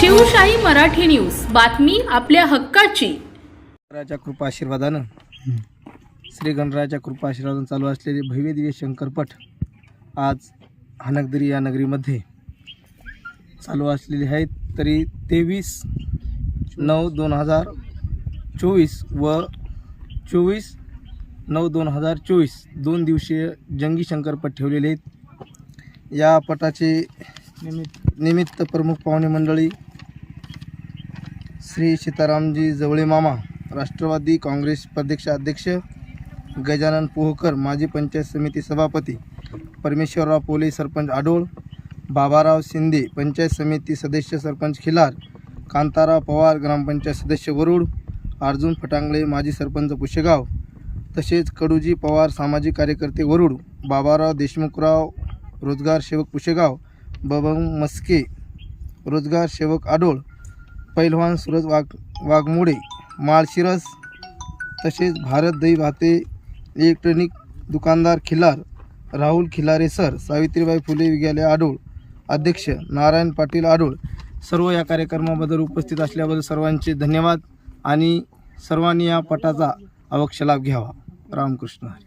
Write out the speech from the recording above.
Shivshahi Marathi news. बातमी आपल्या हक्काची. गणरायाच्या कृपा आशीर्वादानं श्री गणरायाच्या कृपा आशीर्वादानं चालू असलेले भव्य दिव्य शंकरपट आज हानगदरी या नगरीमध्ये चालू असलेले आहेत तरी तेवीस नऊ दोन हजार चोवीस व चोवीस नऊ दोन हजार चोवीस दोन दिवसीय जंगी शंकरपट ठेवलेले आहेत. या पटाचे निमित्त निमित्त प्रमुख पाहुणे मंडळी श्री सीतारामजी जवळे मामा राष्ट्रवादी काँग्रेस प्रदेशाध्यक्ष गजानन पोहकर माजी पंचायत समिती सभापती परमेश्वरराव पोले सरपंच आडोळ बाबाराव शिंदे पंचायत समिती सदस्य सरपंच खिलार कांताराव पवार ग्रामपंचायत सदस्य वरुड अर्जुन फटांगळे माजी सरपंच पुशेगाव तसेच कडूजी पवार सामाजिक कार्यकर्ते वरुड बाबाराव देशमुखराव रोजगार सेवक पुशेगाव बबंग मस्के रोजगार सेवक आडोळ पैलवान सुरज वाघ वाघमोडे माळशिरस तसेच भारत दही भाते इलेक्ट्रॉनिक दुकानदार खिलार राहुल खिलारे सर सावित्रीबाई फुले विद्यालय आडोळ अध्यक्ष नारायण पाटील आडोळ सर्व या कार्यक्रमाबद्दल उपस्थित असल्याबद्दल सर्वांचे धन्यवाद आणि सर्वांनी या पटाचा अवक्ष लाभ घ्यावा. रामकृष्ण हरी.